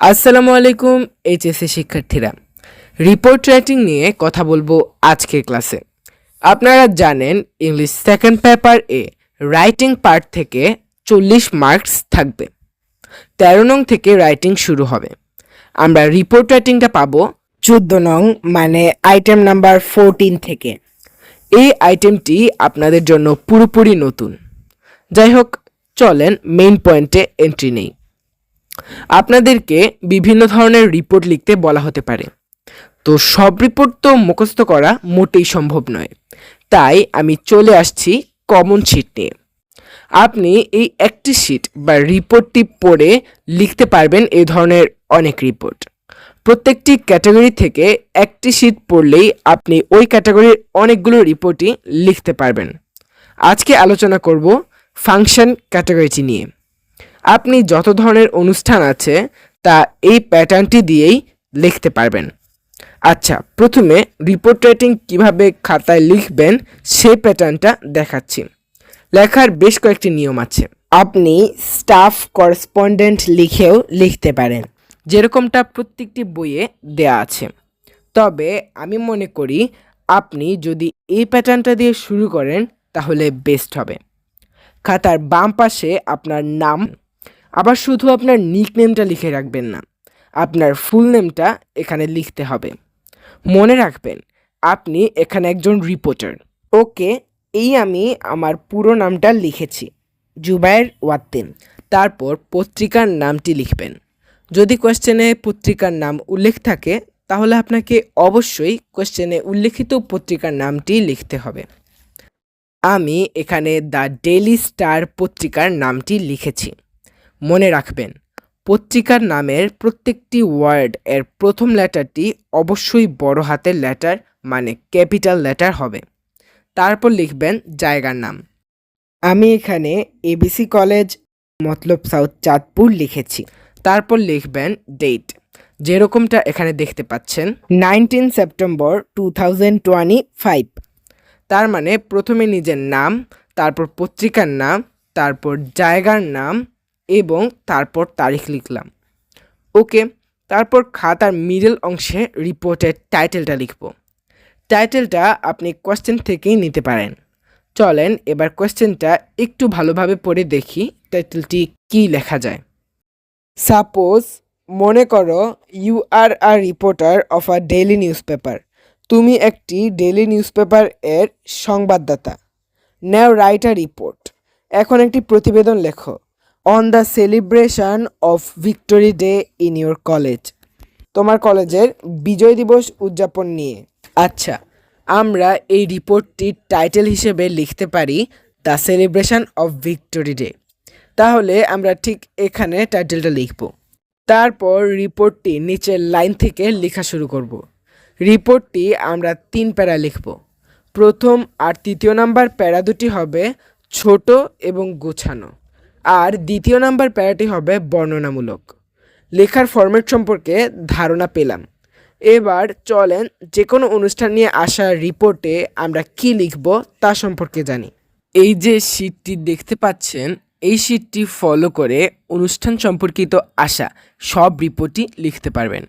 আসসালামু আলাইকুম, এইচএসসি শিক্ষার্থীরা। রিপোর্ট রাইটিং নিয়ে কথা বলব আজকের ক্লাসে। আপনারা জানেন, ইংলিশ সেকেন্ড পেপার এ রাইটিং পার্ট থেকে চল্লিশ মার্কস থাকবে। তেরো নং থেকে রাইটিং শুরু হবে। আমরা রিপোর্ট রাইটিংটা পাবো চোদ্দ নং মানে আইটেম নাম্বার ফোরটিন থেকে। এই আইটেমটি আপনাদের জন্য পুরোপুরি নতুন। যাই হোক, চলেন মেইন পয়েন্টে এন্ট্রি নেই। আপনাদেরকে বিভিন্ন ধরনের রিপোর্ট লিখতে বলা হতে পারে। তো সব রিপোর্ট তো মুখস্থ করা মোটেই সম্ভব নয়। তাই আমি চলে আসছি কমন শিট নিয়ে। আপনি এই একটি শিট বা রিপোর্টটি পড়ে লিখতে পারবেন এই ধরনের অনেক রিপোর্ট প্রত্যেকটি ক্যাটাগরি থেকে একটি শিট পড়লেই আপনি ওই ক্যাটাগরির অনেকগুলো রিপোর্টই লিখতে পারবেন। আজকে আলোচনা করব ফাংশন ক্যাটাগরিটি নিয়ে। আপনি যত ধরনের অনুষ্ঠান আছে, তা এই প্যাটার্নটি দিয়েই লিখতে পারবেন। আচ্ছা প্রথমে রিপোর্ট রাইটিং কীভাবে খাতায় লিখবেন সেই প্যাটার্নটা দেখাচ্ছি। লেখার বেশ কয়েকটি নিয়ম আছে। আপনি স্টাফ করেসপন্ডেন্ট লিখেও লিখতে পারেন, যেরকমটা প্রত্যেকটি বইয়ে দেয়া আছে। তবে আমি মনে করি, আপনি যদি এই প্যাটার্নটা দিয়ে শুরু করেন, তাহলে বেস্ট হবে। খাতার বাম পাশে আপনার নাম আবার শুধু আপনার নিক নেমটা লিখে রাখবেন না, আপনার ফুল নেমটা এখানে লিখতে হবে। মনে রাখবেন, আপনি এখানে একজন রিপোর্টার ওকে, এই আমি আমার পুরো নামটা লিখেছি জুবাইর ওয়াত্তিন তারপর পত্রিকার নামটি লিখবেন। যদি কোয়েশ্চেনে পত্রিকার নাম উল্লেখ থাকে, তাহলে আপনাকে অবশ্যই কোয়েশ্চেনে উল্লেখিত পত্রিকার নামটি লিখতে হবে। আমি এখানে দ্য ডেইলি স্টার পত্রিকার নামটি লিখেছি। মনে রাখবেন। পত্রিকার নামের প্রত্যেকটি ওয়ার্ড এর প্রথম লেটারটি অবশ্যই বড় হাতের লেটার মানে ক্যাপিটাল লেটার হবে। তারপর লিখবেন জায়গার নাম। আমি এখানে ABC college, Matlab south Chandpur লিখেছি। তারপর লিখবেন ডেট। যেরকমটা এখানে দেখতে পাচ্ছেন, nineteen September two thousand five. তার মানে প্রথমে নিজের নাম, তারপর পত্রিকার নাম, তারপর জায়গার নাম এবং তারপর তারিখ লিখলাম। ওকে, তারপর খাতার মিডল অংশে রিপোর্টের টাইটেলটা লিখব। টাইটেলটা আপনি কোয়েশ্চেন থেকেই নিতে পারেন। চলেন, এবার কোয়েশ্চেনটা একটু ভালোভাবে পড়ে দেখি টাইটেলটি কী লেখা যায়। সাপোজ মনে করো you are a reporter of a daily newspaper তুমি একটি ডেইলি নিউজ পেপার এর সংবাদদাতা। নাও রাইট আ রিপোর্ট এখন একটি প্রতিবেদন লেখো। On the celebration of victory day in your college তোমার কলেজের বিজয় দিবস উদযাপন নিয়ে। আচ্ছা আমরা এই রিপোর্টটির টাইটেল হিসেবে লিখতে পারি the celebration of victory day তাহলে আমরা ঠিক এখানে টাইটেলটা লিখব। তারপর রিপোর্টটি নিচের লাইন থেকে লেখা শুরু করব। রিপোর্টটি আমরা তিন প্যারা লিখব। প্রথম আর তৃতীয় নাম্বার প্যারা দুটি হবে ছোট এবং গোছানো। আর দ্বিতীয় নাম্বার প্যারাটি হবে বর্ণনামূলক। লেখার ফরম্যাট সম্পর্কে ধারণা পেলাম। এবার চলেন যে কোনো অনুষ্ঠান নিয়ে আসা রিপোর্টে আমরা কি লিখব তা সম্পর্কে জানি। এই যে শীটটি দেখতে পাচ্ছেন, এই শীটটি ফলো করে অনুষ্ঠান সম্পর্কিত আসা সব রিপোর্টই লিখতে পারবেন।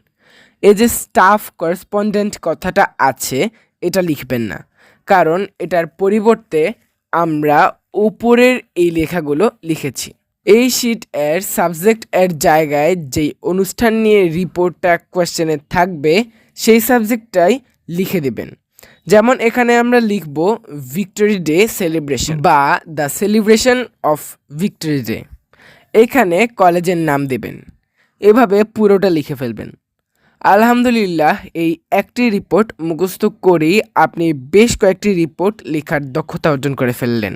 এই যে স্টাফ করেসপন্ডেন্ট কথাটা আছে, এটা লিখবেন না। কারণ এটার পরিবর্তে আমরা উপরের এই লেখাগুলো লিখেছি। এই শিট এর সাবজেক্ট এর জায়গায় যেই অনুষ্ঠান নিয়ে রিপোর্টটা কোয়েশ্চেনে থাকবে, সেই সাবজেক্টটাই লিখে দেবেন। যেমন এখানে আমরা লিখব ভিক্টোরি ডে সেলিব্রেশন বা the celebration of victory day এখানে কলেজের নাম দেবেন। এভাবে পুরোটা লিখে ফেলবেন। আলহামদুলিল্লাহ, এই একটি রিপোর্ট মুখস্থ করেই আপনি বেশ কয়েকটি রিপোর্ট লেখার দক্ষতা অর্জন করে ফেললেন।